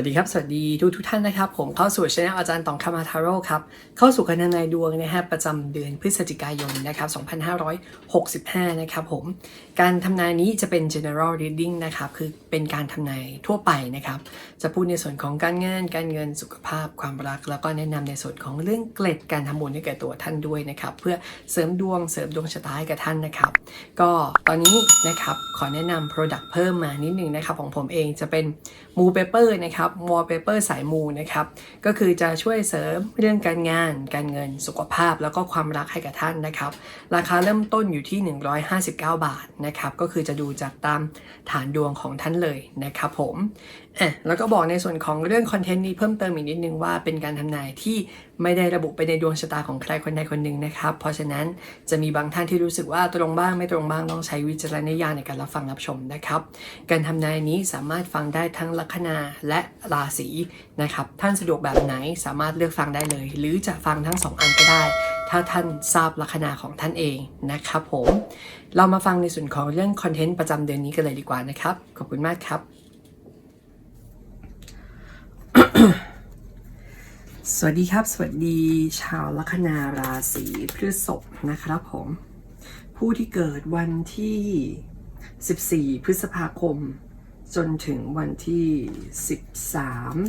วัสดีครับ สวัสดีทุกทุกท่านนะครับ ผมเข้าสู่ช anel อาจารย์ตองคามาทาโร่ครับ เข้าสู่การทำนายดวงนะฮะประจำเดือนพฤศจิกายนนะครับ 2565 นะครับผม การทำนายนี้จะเป็น general reading นะครับ คือเป็นการทำนายทั่วไปนะครับ จะพูดในส่วนของการงาน การเงินสุขภาพความรัก แล้วก็แนะนำในส่วนของเรื่องเกล็ดการทำบุญให้แก่ตัวท่านด้วยนะครับ เพื่อเสริมดวงเสริมดวงชะตาให้กับท่านนะครับ ก็ตอนนี้นะครับขอแนะนำ Product เพิ่มมานิดนึงนะครับของผมเองจะเป็นมูเปเปอร์นะครับวอลเปเปอร์สายมูนะครับ ก็คือจะช่วยเสริมเรื่องการงาน การเงิน สุขภาพ แล้วก็ความรักให้กับท่านนะครับ ราคาเริ่มต้นอยู่ที่ 159 บาทนะครับ ก็คือจะดูจากตามฐานดวงของท่านเลยนะครับผมอะแล้วก็บอกในส่วนของเรื่องคอนเทนต์นี้เพิ่มเติมอีกนิดนึงว่าเป็นการทำนายที่ ไม่ได้ระบุไปในดวงชะตาของใครคนใดคนหนึ่งนะครับ เพราะฉะนั้นจะมีบางท่านที่รู้สึกว่าตรงบ้างไม่ตรงบ้างต้องใช้วิจารณญาณในการรับฟังรับชมนะครับ การทำนายนี้สามารถฟังได้ทั้งลัคนาและราศีนะครับ ท่านสะดวกแบบไหนสามารถเลือกฟังได้เลย หรือจะฟังทั้งสองอันก็ได้ ถ้าท่านทราบลัคนาของท่านเองนะครับผม เรามาฟังในส่วนของเรื่องคอนเทนต์ประจำเดือนนี้กันเลยดีกว่านะครับ ขอบคุณมากครับ สวัสดีครับ สวัสดีชาวลัคนาราศีพฤษภนะครับผม ผู้ที่เกิดวันที่ 14 พฤษภาคม จนถึงวันที่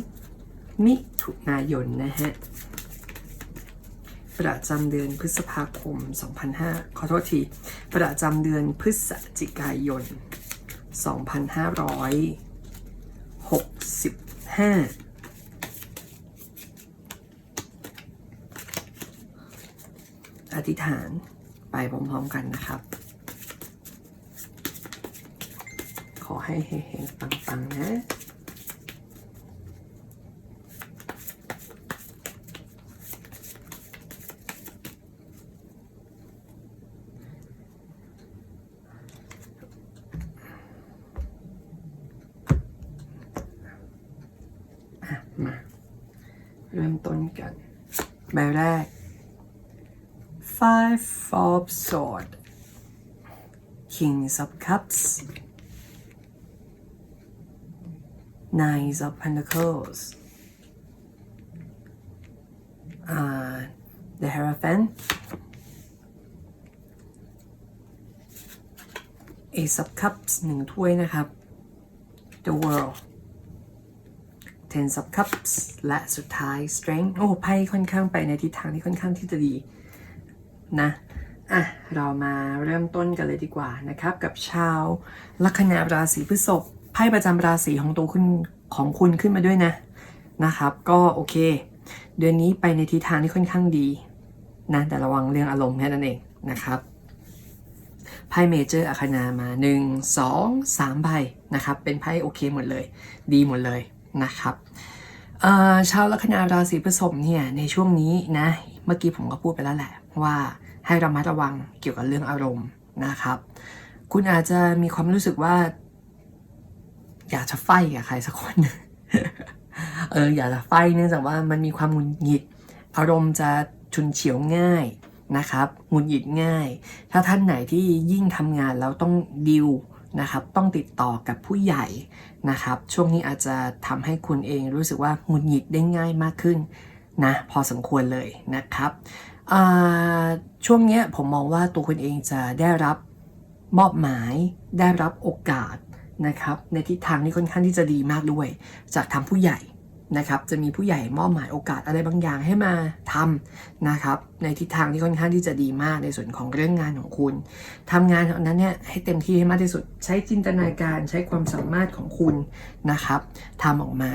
13 มิถุนายนนะฮะประจำเดือนพฤษภาคม 2005 ขอโทษที ประจำเดือนพฤศจิกายน 2565 อธิษฐานไปพร้อมๆกันนะครับ ขอให้เฮงๆปังๆนะอะมาเริ่มต้นกันใบแรก Five of Swords Kings of Cups Nine of Pentacles uh, The Hierophant Ace of Cups หนึ่งถ้วยนะครับ The World Ten of Cups และสุดท้าย Strength โอ้ไพ่ค่อนข้างไปในทิศทางที่ค่อนข้างที่จะดี นะอะเรามาเริ่มต้นกันเลยดีกว่านะครับ กับชาวลัคนาราศีพฤษภไพ่ประจำราศีของตัวคุณของคุณขึ้นมาด้วยนะนะครับ ก็โอเค เดือนนี้ไปในทิศทางที่ค่อนข้างดีนะแต่ระวังเรื่องอารมณ์แค่นั้นเองนะครับไพ่เมเจอร์อาคนามา 1 2 3ใบนะครับ เป็นไพ่โอเคหมดเลย ดีหมดเลยนะครับชาวลัคนาราศีพฤษภเนี่ยในช่วงนี้นะเมื่อกี้ผมก็พูดไปแล้วแหละว่า ให้ระมัดระวังเกี่ยวกับเรื่องอารมณ์นะครับ คุณอาจจะมีความรู้สึกว่า อยากจะไฟกับใครสักคนเอออยากจะไฟเนื่องจากว่ามันมีความหงุดหงิด อารมณ์จะชุนเฉียวง่ายนะครับหงุดหงิดง่าย ถ้าท่านไหนที่ยิ่งทำงานแล้วต้องดิวนะครับต้องติดต่อกับผู้ใหญ่นะครับ ช่วงนี้อาจจะทำให้คุณเองรู้สึกว่าหงุดหงิดได้ง่ายมากขึ้นนะพอสมควรเลยนะครับ ช่วงเนี้ยผมมองว่าตัวคุณเองจะได้รับมอบหมายได้รับโอกาสนะครับ ในทิศทางที่ค่อนข้างที่จะดีมากด้วย จากทางผู้ใหญ่นะครับ จะมีผู้ใหญ่มอบหมายโอกาสอะไรบางอย่างให้มาทำนะครับ ในทิศทางที่ค่อนข้างที่จะดีมากในส่วนของเรื่องงานของคุณทำงานนั้นเนี่ยให้เต็มที่ให้มากที่สุด ใช้จินตนาการใช้ความสามารถของคุณนะครับทำออกมา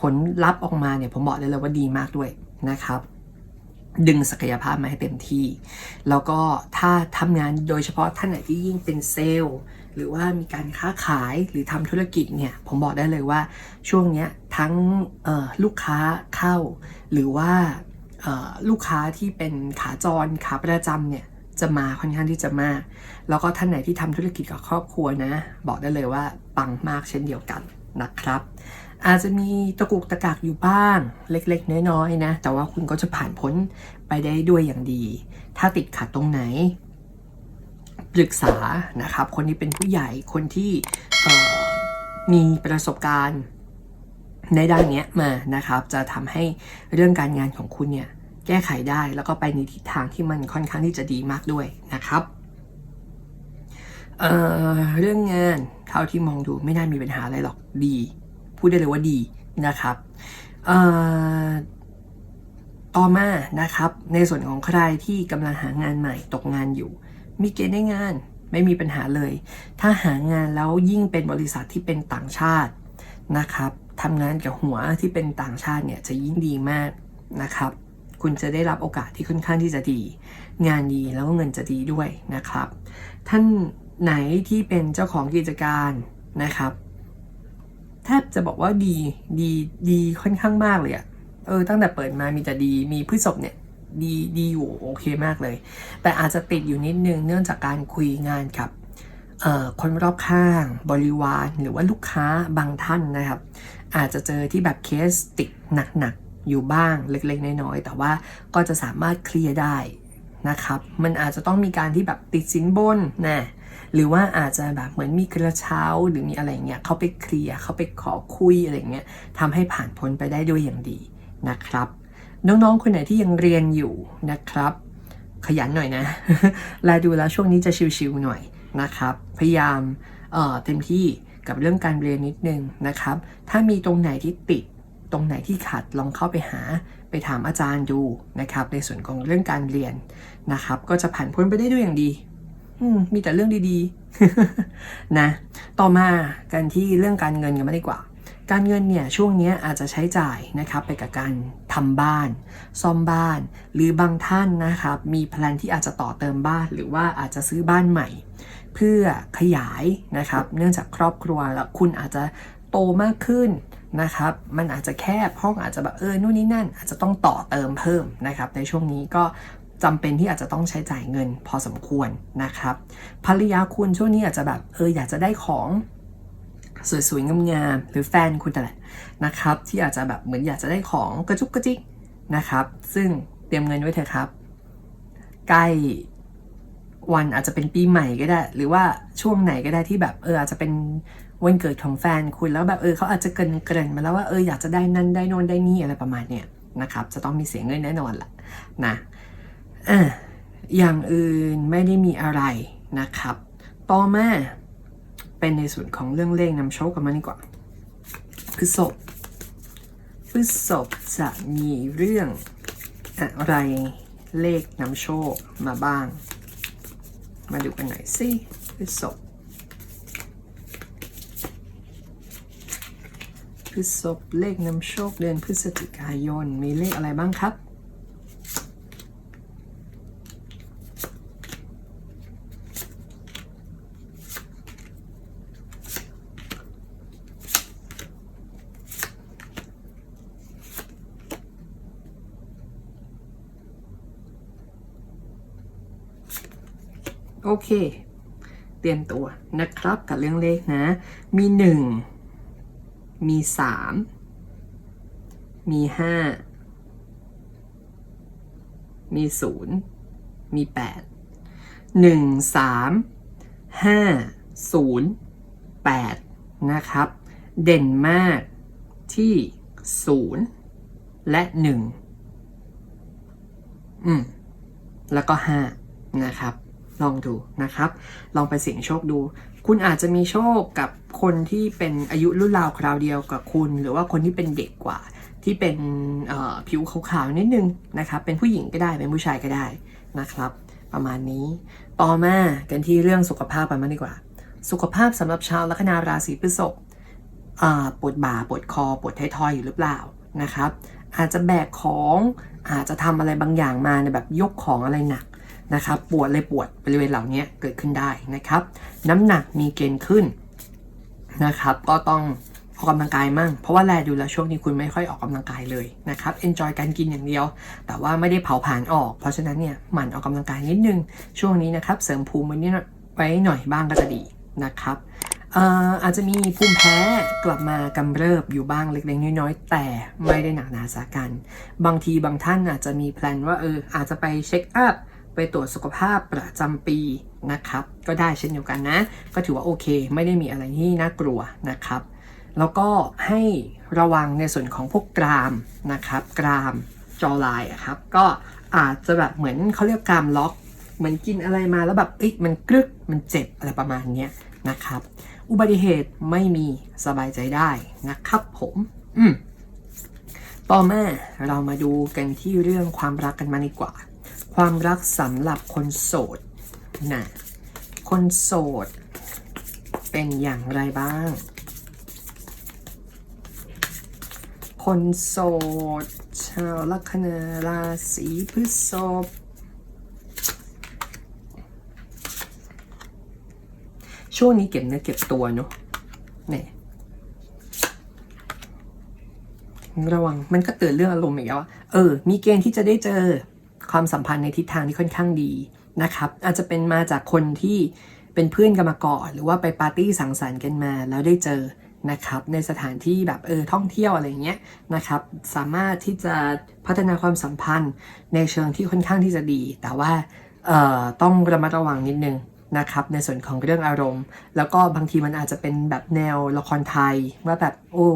ผลลัพธ์ออกมาเนี่ยผมบอกเลยเลยว่าดีมากด้วยนะครับ ดึงศักยภาพมาให้เต็มที่ แล้วก็ถ้าทำงานโดยเฉพาะท่านไหนที่ยิ่งเป็นเซลล์หรือว่ามีการค้าขายหรือทำธุรกิจเนี่ย ผมบอกได้เลยว่าช่วงเนี้ยทั้งลูกค้าเข้า หรือว่าลูกค้าที่เป็นขาจรขาประจำเนี่ยจะมาค่อนข้างที่จะมาก แล้วก็ท่านไหนที่ทำธุรกิจกับครอบครัวนะ บอกได้เลยว่าปังมากเช่นเดียวกันนะครับ อาจจะมีตะกุกตะกักอยู่บ้างเล็กๆ น้อยๆนะ แต่ว่าคุณก็จะผ่านพ้นไปได้ด้วยอย่างดี ถ้าติดขัดตรงไหน ปรึกษานะครับ คนที่เป็นผู้ใหญ่คนที่มีประสบการณ์ในด้านนี้มานะครับ จะทำให้เรื่องการงานของคุณเนี่ยแก้ไขได้แล้วก็ไปในทิศทางที่มันค่อนข้างที่จะดีมากด้วยนะครับเเรื่องงานเท่าที่มองดูไม่น่ามีปัญหาอะไรหรอกดี พูดได้เลยว่าดีนะครับต่อมานะครับในส่วนของใครที่กำลังหางานใหม่ตกงานอยู่ มีเกณฑ์ได้งานไม่มีปัญหาเลย ถ้าหางานแล้วยิ่งเป็นบริษัทที่เป็นต่างชาตินะครับทำงานกับหัวที่เป็นต่างชาติเนี่ยจะยิ่งดีมากนะครับ คุณจะได้รับโอกาสที่ค่อนข้างที่จะดี งานดีแล้วก็เงินจะดีด้วยนะครับ ท่านไหนที่เป็นเจ้าของกิจการนะครับ แทบจะบอกว่าดีดีดีค่อนข้างมากเลยอะเออตั้งแต่เปิดมามีแต่ดีมีพฤษภเนี่ยดีดีอยู่โอเคมากเลย แต่อาจจะติดอยู่นิดนึงเนื่องจากการคุยงานกับคนรอบข้างบริวารหรือว่าลูกค้าบางท่านนะครับ อาจจะเจอที่แบบเคสติดหนักๆ อยู่บ้างเล็กๆ น้อยๆ แต่ว่าก็จะสามารถเคลียร์ได้นะครับ มันอาจจะต้องมีการที่แบบติดสินบนนะ หรือว่าอาจจะแบบเหมือนมีกระเช้าหรือมีอะไรเงี้ยเขาไปเคลียร์เขาไปขอคุยอะไรเงี้ยทำให้ผ่านพ้นไปได้ด้วยอย่างดีนะครับ น้องๆคนไหนที่ยังเรียนอยู่นะครับ ขยันหน่อยนะแลาดูแล้วช่วงนี้จะชิวๆหน่อยนะครับ พยายามเอ่อเต็มที่กับเรื่องการเรียนนิดนึงนะครับ ถ้ามีตรงไหนที่ติดตรงไหนที่ขัดลองเข้าไปหาไปถามอาจารย์ดูนะครับ ในส่วนของเรื่องการเรียนนะครับ ก็จะผ่านพ้นไปได้ด้วยอย่างดี อืมมีแต่เรื่องดีๆ นะ ต่อมากันที่เรื่องการเงินกันมาดีกว่า การเงินเนี่ยช่วงนี้อาจจะใช้จ่ายนะครับไปกับการทำบ้าน ซ่อมบ้าน หรือบางท่านนะครับมีแพลนที่อาจจะต่อเติมบ้าน หรือว่าอาจจะซื้อบ้านใหม่ เพื่อขยายนะครับ เนื่องจากครอบครัวแล้วคุณอาจจะโตมากขึ้นนะครับ มันอาจจะแคบห้องอาจจะแบบเออนู่นนี่นั่น อาจจะต้องต่อเติมเพิ่มนะครับ ในช่วงนี้ก็ จำเป็นที่อาจจะต้องใช้จ่ายเงินพอสมควรนะครับ ภรรยาคุณช่วงนี้อาจจะแบบเอออยากจะได้ของสวยๆงามๆหรือแฟนคุณแต่แหละนะครับ ที่อาจจะแบบเหมือนอยากจะได้ของกระจุกกระจิกนะครับ ซึ่งเตรียมเงินไว้เถอะครับ ใกล้วันอาจจะเป็นปีใหม่ก็ได้ หรือว่าช่วงไหนก็ได้ที่แบบเอออาจจะเป็นวันเกิดของแฟนคุณแล้วแบบเออเขาอาจจะเกินเกินมาแล้วว่าเอออยากจะได้นั่นได้น่นได้นี่อะไรประมาณเนี้ยนะครับ จะต้องมีเสียเงินแน่นอนแหละนะ อะอย่างอื่นไม่ได้มีอะไรนะครับ ต่อมาเป็นในส่วนของเรื่องเลขนำโชคกันมาดีกว่าพฤษภพฤษภจะมีเรื่องอะไรเลขนำโชคมาบ้าง มาดูกันหน่อยสิพฤษภพฤษภเลขนำโชคเดือนพฤศจิกายน มีเลขอะไรบ้างครับ เคเตรียมตัวนะครับกับเรื่องเลขนะ มีหนึ่งมีสามมีห้ามีศูนย์มีแปดหนึ่งสามห้าศูนย์แปดนะครับ เด่นมากที่ศูนย์และหนึ่งอืม แล้วก็ห้านะครับ ลองดูนะครับ ลองไปเสี่ยงโชคดู คุณอาจจะมีโชคกับคนที่เป็นอายุรุ่นราวคราวเดียวกับคุณ หรือว่าคนที่เป็นเด็กกว่า ที่เป็นผิวขาวๆนิดนึงนะครับ เป็นผู้หญิงก็ได้ เป็นผู้ชายก็ได้นะครับ ประมาณนี้ ต่อมากันที่เรื่องสุขภาพกันมางดีกว่า สุขภาพสำหรับชาวลัคนาราศีพฤษภปวดบ่าปวดคอปวดท้ายทอยอยู่หรือเปล่านะครับ อาจจะแบกของอาจจะทำอะไรบางอย่างมาในแบบยกของอะไรหนัก นะครับปวดเลยปวดบริเวณเหล่านี้เกิดขึ้นได้นะครับ น้ำหนักมีเกณฑ์ขึ้นนะครับ ก็ต้องออกกำลังกายมั่ง เพราะว่าแลดูแลช่วงนี้คุณไม่ค่อยออกกำลังกายเลยนะครับ enjoy การกินอย่างเดียว แต่ว่าไม่ได้เผาผลาญออก เพราะฉะนั้นเนี่ยหมั่นออกกำลังกายนิดนึง ช่วงนี้นะครับ เสริมภูมิไว้นิดหน่อยไว้หน่อยบ้างก็จะดีนะครับเอ่ออาจจะมีภูมิแพ้กลับมากำเริบอยู่บ้างเล็กๆน้อยๆแต่ไม่ได้หนักหนาสากัน บางทีบางท่านอาจจะมีแพลนว่าเอออาจจะไปเช็คอัพ ไปตรวจสุขภาพประจำปีนะครับ ก็ได้เช่นเดียวกันนะ ก็ถือว่าโอเค ไม่ได้มีอะไรที่น่ากลัวนะครับ แล้วก็ให้ระวังในส่วนของพวกกรามนะครับ กรามจอไลน์อะครับ ก็อาจจะแบบเหมือนเขาเรียกกรามล็อก เหมือนกินอะไรมาแล้วแบบเอ้ยมันกรึกมันเจ็บอะไรประมาณนี้นะครับ อุบัติเหตุไม่มีสบายใจได้นะครับผมอืมต่อมาเรามาดูกันที่เรื่องความรักกันมาดีกว่า ความรักสำหรับคนโสดนะคนโสด เป็นอย่างไรบ้าง คนโสด ชาวลัคนาราศีพฤษภช่วงนี้เก็บเนื้อเก็บตัวเนอะเนี่ยระวังมันก็เตือนเรื่องอารมณ์อีกแล้วว่าเออ มีเกณฑ์ที่จะได้เจอ ความสัมพันธ์ในทิศทางที่ค่อนข้างดีนะครับอาจจะเป็นมาจากคนที่เป็นเพื่อนกันมาก่อน หรือว่าไปปาร์ตี้สังสรรค์กันมาแล้วได้เจอนะครับในสถานที่แบบเออท่องเที่ยวอะไรเงี้ยนะครับสามารถที่จะพัฒนาความสัมพันธ์ในเชิงที่ค่อนข้างที่จะดี แต่ว่าเอ่อต้องระมัดระวังนิดนึงนะครับในส่วนของเรื่องอารมณ์ แล้วก็บางทีมันอาจจะเป็นแบบแนวละครไทยว่าแบบโอ้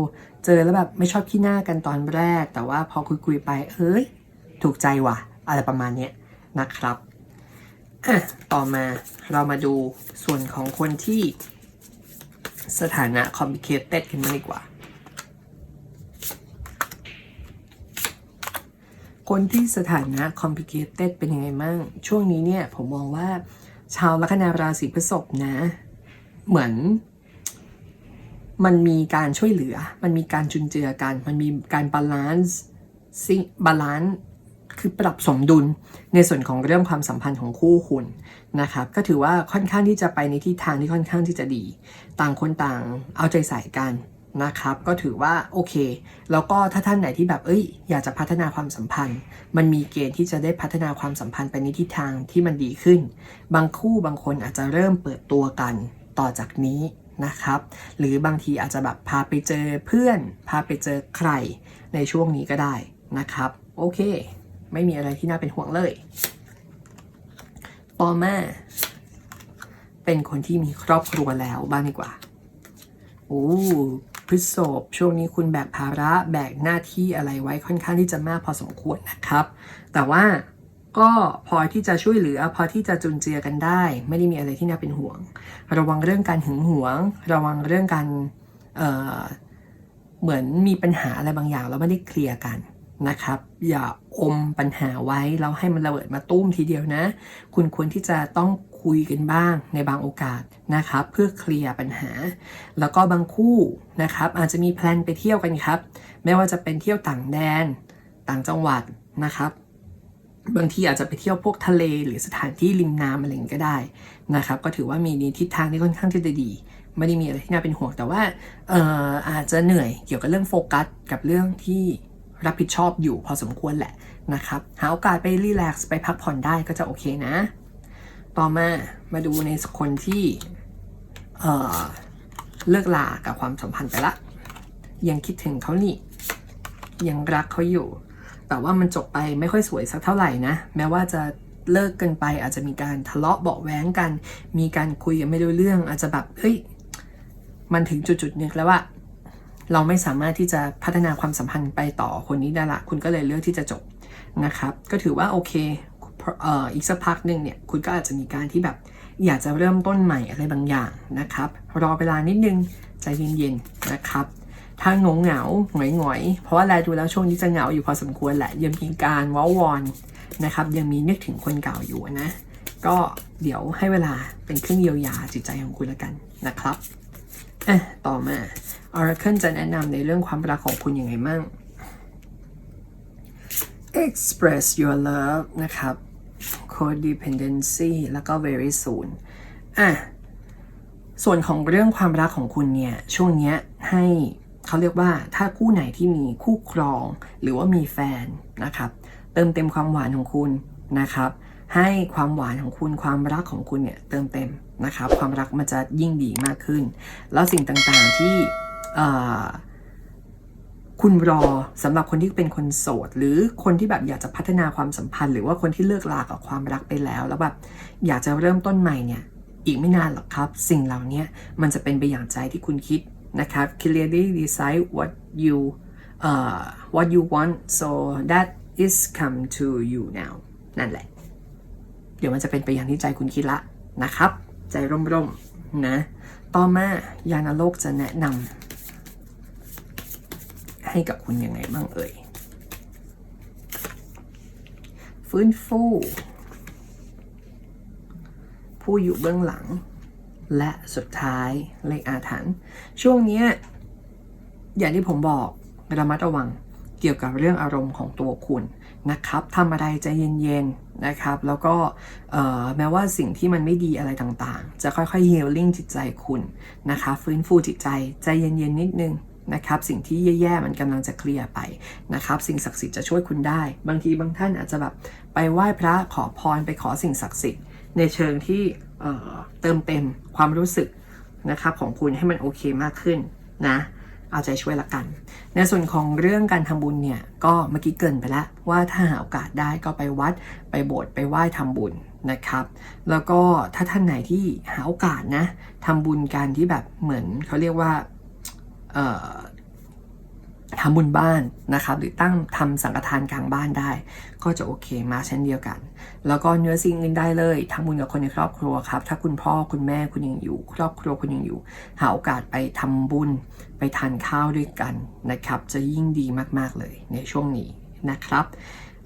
เจอแล้วแบบไม่ชอบขี้หน้ากันตอนแรก แต่ว่าพอคุยคุยๆไปเอ้ยถูกใจว่ะ อะไรประมาณนี้นะครับอะต่อมาเรามาดูส่วนของคนที่สถานะ complicated กันมางดีกว่า คนที่สถานะ complicated เป็นยังไงมั่ง ช่วงนี้เนี่ยผมมองว่าชาวลัคนาราศีพฤษภนะ เหมือนมันมีการช่วยเหลือ มันมีการจุนเจือกัน มันมีการบาลานซ์ซิบาลานซ์ คือปรับสมดุลในส่วนของเรื่องความสัมพันธ์ของคู่คุณนะครับ ก็ถือว่าค่อนข้างที่จะไปในทิศทางที่ค่อนข้างที่จะดี ต่างคนต่างเอาใจใส่กันนะครับ ก็ถือว่าโอเค แล้วก็ถ้าท่านไหนที่แบบเอ้ย อยากจะพัฒนาความสัมพันธ์ มันมีเกณฑ์ที่จะได้พัฒนาความสัมพันธ์ไปในทิศทางที่มันดีขึ้น บางคู่บางคนอาจจะเริ่มเปิดตัวกันต่อจากนี้นะครับ หรือบางทีอาจจะแบบพาไปเจอเพื่อน พาไปเจอใครในช่วงนี้ก็ได้นะครับ โอเค ไม่มีอะไรที่น่าเป็นห่วงเลย ต่อมาเป็นคนที่มีครอบครัวแล้วบ้างดีกว่า โอ้พฤษภช่วงนี้คุณแบกภาระแบกหน้าที่อะไรไว้ค่อนข้างที่จะมากพอสมควรนะครับ แต่ว่าก็พอที่จะช่วยเหลือ พอที่จะจุนเจือกันได้ ไม่ได้มีอะไรที่น่าเป็นห่วง ระวังเรื่องการหึงหวง ระวังเรื่องการเเหมือนมีปัญหาอะไรบางอย่างแล้วไม่ได้เคลียร์กันนะครับ อย่า อมปัญหาไว้แล้วให้มันระเบิดมาตุ้มทีเดียวนะ คุณควรที่จะต้องคุยกันบ้างในบางโอกาสนะครับเพื่อเคลียร์ปัญหา แล้วก็บางคู่นะครับอาจจะมีแพลนไปเที่ยวกันครับ ไม่ว่าจะเป็นเที่ยวต่างแดน ต่างจังหวัดนะครับ บางทีอาจจะไปเที่ยวพวกทะเลหรือสถานที่ริมน้ำอะไรอย่างนี้ก็ได้นะครับ ก็ถือว่ามีในทิศทางที่ค่อนข้างที่จะดีไม่ได้มีอะไรที่น่าเป็นห่วงแต่ว่าอออาจจะเหนื่อยเกี่ยวกับเรื่องโฟกัสกับเรื่องที่ รับผิดชอบอยู่พอสมควรแหละนะครับ หาโอกาสไปรีแลกซ์ไปพักผ่อนได้ก็จะโอเคนะ ต่อมามาดูในคนที่เอ่อเลิกลากับความสัมพันธ์ไปละ ยังคิดถึงเขานี่ ยังรักเขาอยู่ แต่ว่ามันจบไปไม่ค่อยสวยสักเท่าไหร่นะ แม้ว่าจะเลิกกันไปอาจจะมีการทะเลาะเบาะแว้งกัน มีการคุยกันไม่รู้เรื่อง อาจจะแบบเฮ้ยมันถึงจุดจุดๆนึงแล้วว่า เราไม่สามารถที่จะพัฒนาความสัมพันธ์ไปต่อคนนี้ได้ละ คุณก็เลยเลือกที่จะจบนะครับ ก็ถือว่าโอเคเอ่ออีกสักพักหนึ่งเนี่ย คุณก็อาจจะมีการที่แบบอยากจะเริ่มต้นใหม่อะไรบางอย่างนะครับ รอเวลานิดนึงใจเย็นๆนะครับ ถ้าเหงเหงาหงอยหงอยๆเพราะว่าแลดูแล้วช่วงนี้จะเหงาอยู่พอสมควรแหละ ยังมีการว้าวอนนะครับ ยังมีนึกถึงคนเก่าอยู่นะ ก็เดี๋ยวให้เวลาเป็นเครื่องเยียวยาจิตใจของคุณแล้วกันนะครับ อะ ต่อมา Oracle จะแนะนำในเรื่องความรักของคุณยังไงมั่ง express your love นะครับ codependency แล้วก็ very soon อะ ส่วนของเรื่องความรักของคุณเนี่ย ช่วงเนี้ยให้เขาเรียกว่าถ้าคู่ไหนที่มีคู่ครอง หรือว่ามีแฟนนะครับ เติมเต็มความหวานของคุณนะครับ ให้ความหวานของคุณความรักของคุณเนี่ยเติมเต็มนะครับความรักมันจะยิ่งดีมากขึ้น แล้วสิ่งต่างๆที่คุณรอสำหรับคนที่เป็นคนโสด หรือคนที่แบบอยากจะพัฒนาความสัมพันธ์ หรือว่าคนที่เลิกลากับความรักไปแล้ว แล้วแบบอยากจะเริ่มต้นใหม่เนี่ยอีกไม่นานหรอกครับ สิ่งเหล่านี้มันจะเป็นไปอย่างใจที่คุณคิดนะครับ clearly decide what you uh, what you want so that is come to you now นั่นแหละ ดี๋ยวมันจะเป็นไปอย่างที่ใจคุณคิดละนะครับ ใจร่มๆนะ ต่อมายานโลกจะแนะนำให้กับคุณยังไงบ้างเอ่ย ฟื้นฟู ผู้อยู่เบื้องหลัง และสุดท้ายเลขอาถรรพ์ช่วงนี้อย่างที่ผมบอกระมัดระวัง เกี่ยวกับเรื่องอารมณ์ของตัวคุณนะครับทำอะไรใจเย็นๆนะครับ แล้วก็แม้ว่าสิ่งที่มันไม่ดีอะไรต่างๆ จะค่อยๆ healing จิตใจคุณนะคะฟื้นฟูจิตใจใจเย็นๆนิดนึงนะครับสิ่งที่แย่ๆมันกำลังจะเคลียร์ไปนะครับ สิ่งศักดิ์สิทธิ์จะช่วยคุณได้ บางทีบางท่านอาจจะแบบไปไหว้พระขอพรไปขอสิ่งศักดิ์สิทธิ์ในเชิงที่เเติมเต็มความรู้สึกนะครับของคุณให้มันโอเคมากขึ้นนะ เอาใจช่วยละกัน ในส่วนของเรื่องการทำบุญเนี่ยก็เมื่อกี้เกินไปแล้วว่าถ้าหาโอกาสได้ก็ไปวัดไปโบสถ์ไปไหว้ทำบุญนะครับ แล้วก็ถ้าท่านไหนที่หาโอกาสนะทำบุญการที่แบบเหมือนเขาเรียกว่าเอ่อ ทำบุญบ้านนะครับ หรือตั้งทำสังฆทานกลางบ้านได้ ก็จะโอเคมาเช่นเดียวกัน แล้วก็เนื้อสิ่งอื่นได้เลยทำบุญกับคนในครอบครัวครับ ถ้าคุณพ่อคุณแม่คุณยังอยู่ ครอบครัวคุณยังอยู่ หาโอกาสไปทำบุญไปทานข้าวด้วยกันนะครับ จะยิ่งดีมากๆเลยในช่วงนี้นะครับ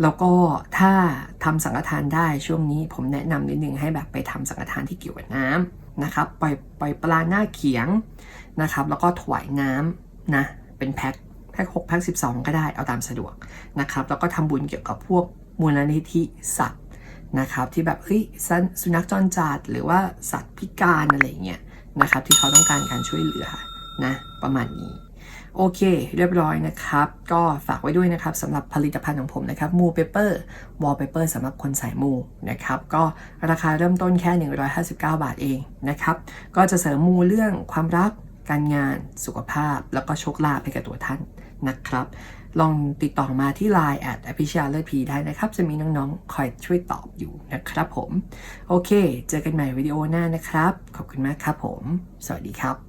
แล้วก็ถ้าทำสังฆทานได้ช่วงนี้ผมแนะนำนิดนึงให้แบบไปทำสังฆทานที่เกี่ยวกับน้ำนะครับปล่อยปล่อยปลาหน้าเขียงนะครับ แล้วก็ถวายน้ำนะเป็นแพ็ค แพ็คหกแพ็คสิบสองก็ได้เอาตามสะดวกนะครับ แล้วก็ทำบุญเกี่ยวกับพวกมูลนิธิสัตว์นะครับที่แบบเฮ้ยส,สุนัขจรจัดหรือว่าสัตว์พิการอะไรเงี้ยนะครับที่เขาต้องการการช่วยเหลือนะประมาณนี้โอเค เรียบร้อยนะครับ ก็ฝากไว้ด้วยนะครับสำหรับผลิตภัณฑ์ของผมนะครับมูเปเปอร์วอลเปเปอร์สำหรับคนสายมูนะครับ ก็ราคาเริ่มต้นแค่ 159 บาทเองนะครับ ก็จะเสริมมูเรื่องความรัก การงาน สุขภาพ แล้วก็โชคลาภให้กับตัวท่าน นะครับ ลองติดต่อมาที่ Line แอดอภิชาเลพีได้นะครับ จะมีน้องๆ คอยช่วยตอบอยู่นะครับผม โอเค เจอกันใหม่วิดีโอหน้านะครับ ขอบคุณมากครับผม สวัสดีครับ